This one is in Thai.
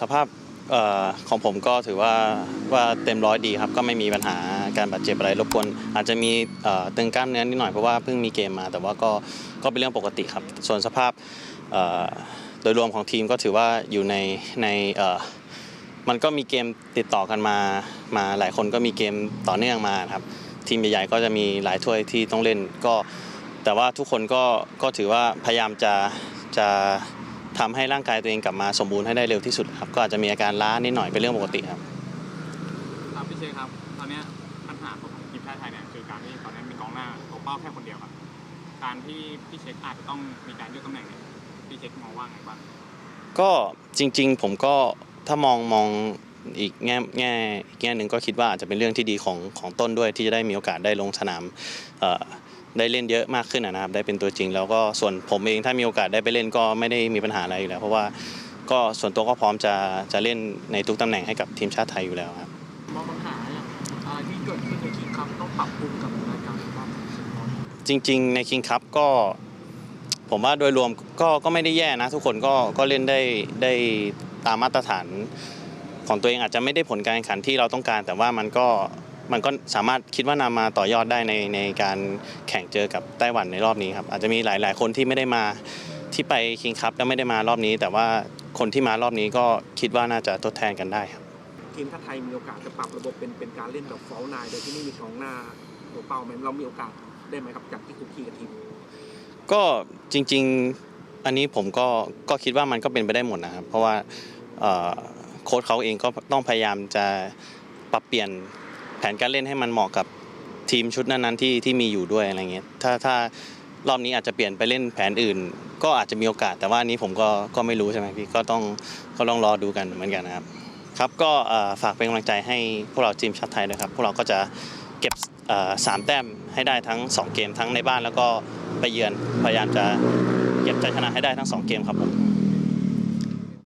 สภาพออของผมก็ถือว่าว่าเต็มร้อยดีครับ ก็ไม่มีปัญหาการบาดเจ็บอะไรรบกวนอาจจะมีตึงกล้ามเนื้อนิดหน่อยเพราะว่าเพิ่งมีเกมมา แต่ว่าก็ก็เป็นเรื่องปกติครับ ส่วนสภาพโดยรวมของทีมก็ถือว่าอยู่ในในมันก็มีเกมติดต่อกันมามาหลายคนก็มีเกมต่อเนื่องมาครับ ทีมใหญ่ๆก็จะมีหลายถ้วยที่ต้องเล่นก็ แต่ว่าทุกคนก็ก็ถือว่าพยายามจะจะ ทำให้ร่างกายตัวเองกลับมาสมบูรณ์ให้ได้เร็วที่สุดครับ ก็อาจจะมีอาการล้านิดหน่อยเป็นเรื่องปกติครับครับพี่เชคครับตอนเนี้ยปัญหาของทีมชาติไทยเนี่ยคือการที่ตอนนี้มีกองหน้าตัวเป้าแค่คนเดียวครับการที่พี่เช็คอาจจะต้องมีการยืดตำแหน่งเนี่ยพี่เช็คมองว่าไงบ้างก็จริง ๆ ผมก็ถ้ามองมองอีกแง่แง่อีกแง่หนึ่งก็คิดว่าอาจจะเป็นเรื่องที่ดีของของต้นด้วยที่จะได้มีโอกาสได้ลงสนามเอ่อ ได้เล่นเยอะมากขึ้นนะครับ ได้เป็นตัวจริง แล้วก็ส่วนผมเองถ้ามีโอกาสได้ไปเล่นก็ไม่ได้มีปัญหาอะไรอยู่แล้ว เพราะว่าก็ส่วนตัวก็พร้อมจะจะเล่นในทุกตำแหน่งให้กับทีมชาติไทยอยู่แล้วครับมองปัญหาอย่างที่เกิดขึ้นในคิงครับต้องปรับปรุงกับรายการบ้างจริง ๆ ในคิงคัพก็ผมว่าโดยรวมก็ก็ไม่ได้แย่นะ ทุกคนก็ก็เล่นได้ได้ตามมาตรฐานของตัวเองอาจจะไม่ได้ผลการแข่งขันที่เราต้องการ แต่ว่ามันก็ มันก็สามารถคิดว่านำมาต่อยอดได้ในในการแข่งเจอกับไต้หวันในรอบนี้ครับอาจจะมีหลาย ๆ คนที่ไม่ได้มาที่ไปคิงคัพแล้วไม่ได้มารอบนี้ แต่ว่าคนที่มารอบนี้ก็คิดว่าน่าจะทดแทนกันได้ครับทีมชาติไทยมีโอกาสจะปรับระบบเป็นเป็นการเล่นแบบฟอลนายโดยที่ไม่มีกองหน้าตัวเป้าไหมเรามีโอกาสได้ไหมครับจากที่คุกคีกับทีมก็จริง ๆอันนี้ผมก็ก็คิดว่ามันก็เป็นไปได้หมดนะครับเพราะว่าเอ่อโค้ชเขาเองก็ต้องพยายามจะปรับเปลี่ยนแผ นการเล่นให้มันเหมาะกับทีมชุดนั้นๆที่ที่มีอยู่ด้วยอะไรเงี้ยถ้าถ้ารอบนี้อาจจะเปลี่ยนไปเล่นแผนอื่น ก็อาจจะมีโอกาส แต่ว่านี้ผมก็ก็ไม่รู้ใช่ไหมพี่ก็ต้องก็ต้องรอดูกันเหมือนกันนะครับครับก็ฝากเป็นกำลังใจให้พวกเราทีมชาติไทยนะครับพวกเราก็จะเก็บสามแต้มให้ได้ทั้งสองเกมทั้งในบ้านแล้วก็ไปเยือนพยายามจะเก็บใจชนะให้ได้ทั้งสองเกมครับผม